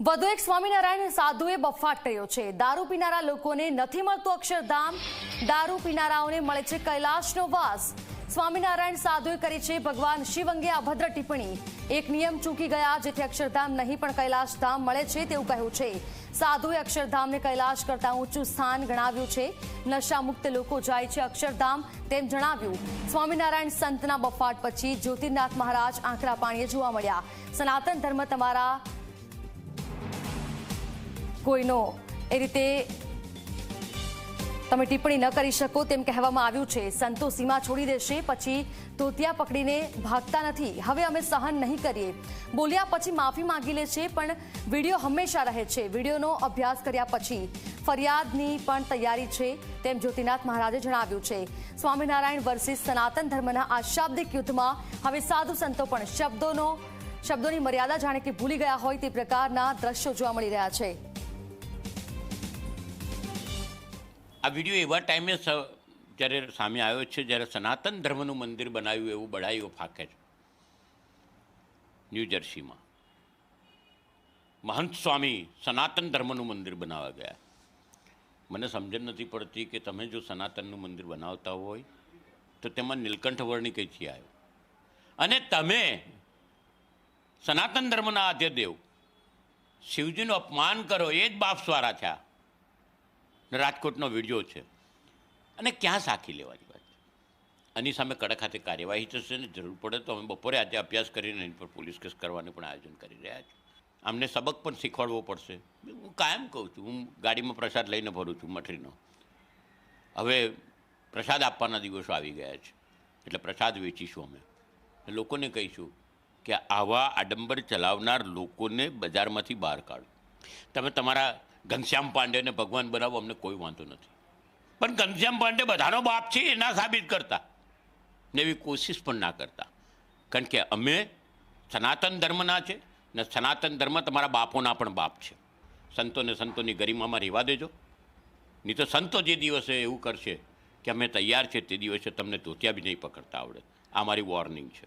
વધુ એક સ્વામિનારાયણ સાધુએ બફાટ કર્યો છે. દારૂ પીનારા લોકોને નથી મળતું અક્ષરધામ. દારૂ પીનારાઓને મળે છે કૈલાશનો વાસ. સ્વામિનારાયણ સાધુએ કરી છે ભગવાન શિવ અંગે અભદ્ર ટિપ્પણી. એક નિયમ ચૂકી ગયા જેથી અક્ષરધામ નહીં, પણ કૈલાશ ધામ મળે છે તેવું કહ્યું છે. સાધુએ અક્ષરધામને કૈલાશ કરતા ઊંચું સ્થાન ગણાવ્યું છે. નશા મુક્ત લોકો જાય છે અક્ષરધામ તેમ જણાવ્યું. સ્વામિનારાયણ સંતના બફાટ પછી જ્યોતિર્નાથ મહારાજ આંકડા પાણીએ જોવા મળ્યા. સનાતન ધર્મ તમારા કોઈનો એ રીતે તમે ટિપ્પણી ન કરી શકો તેમ કહેવામાં આવ્યું છે. સંતો સીમા છોડી દેશે, પછી તોતિયા પકડીને ભાગતા નથી. હવે અમે સહન નહીં કરીએ. બોલ્યા પછી માફી માંગી લે છે, પણ વીડિયો હંમેશા રહે છે. વિડીયોનો અભ્યાસ કર્યા પછી ફરિયાદની પણ તૈયારી છે, તેમ જ્યોતિનાથ મહારાજે જણાવ્યું છે. સ્વામિનારાયણ વર્સિસ સનાતન ધર્મના આ શાબ્દિક યુદ્ધમાં હવે સાધુ સંતો પણ શબ્દોનો, શબ્દોની મર્યાદા જાણે કે ભૂલી ગયા હોય તે પ્રકારના દ્રશ્યો જોવા મળી રહ્યા છે. આ વીડિયો એવા ટાઈમે જ્યારે સામે આવ્યો છે, જ્યારે સનાતન ધર્મનું મંદિર બનાવ્યું એવું બઢાઈઓ ફાંકે છે. ન્યૂ જર્સીમાં મહંત સ્વામી સનાતન ધર્મનું મંદિર બનાવવા ગયા. મને સમજણ નથી પડતી કે તમે જો સનાતનનું મંદિર બનાવતા હોય, તો તેમાં નીલકંઠ વર્ણી કઈથી આવ્યો? અને તમે સનાતન ધર્મના આદ્યદેવ, શિવજીનું અપમાન કરો, એ જ બાપ સ્વારા થયા. રાજકોટનો વીડિયો છે. અને ક્યાં સાખી લેવાની વાત છે? આની સામે કડક હાથે કાર્યવાહી થશે ને જરૂર પડે તો અમે બપોરે આજે અભ્યાસ કરીને એની પર પોલીસ કેસ કરવાનું પણ આયોજન કરી રહ્યા છીએ. આમને સબક પણ શીખવાડવો પડશે. હું કાયમ કહું છું, હું ગાડીમાં પ્રસાદ લઈને ભરું છું, મઠરીનો. હવે પ્રસાદ આપવાના દિવસો આવી ગયા છે. એટલે પ્રસાદ વેચીશું અમે. લોકોને કહીશું કે આવા આડંબર ચલાવનાર લોકોને બજારમાંથી બહાર કાઢો. તમે તમારા ઘનશ્યામ પાંડેને ભગવાન બનાવો, અમને કોઈ વાંધો નથી. પણ ઘનશ્યામ પાંડે બધાનો બાપ છે, એ ના સાબિત કરતા. ને એવી કોશિશ પણ ના કરતા. કારણ કે અમે સનાતન ધર્મના છે, ને સનાતન ધર્મ તમારા બાપોના પણ બાપ છે. સંતોને સંતોની ગરિમામાં રહેવા દેજો. નહીં તો સંતો જે દિવસે એવું કરશે કે અમે તૈયાર છે તે દિવસે તમને ધોતિયા બી નહીં પકડતા આવડે. આ મારી વોર્નિંગ છે.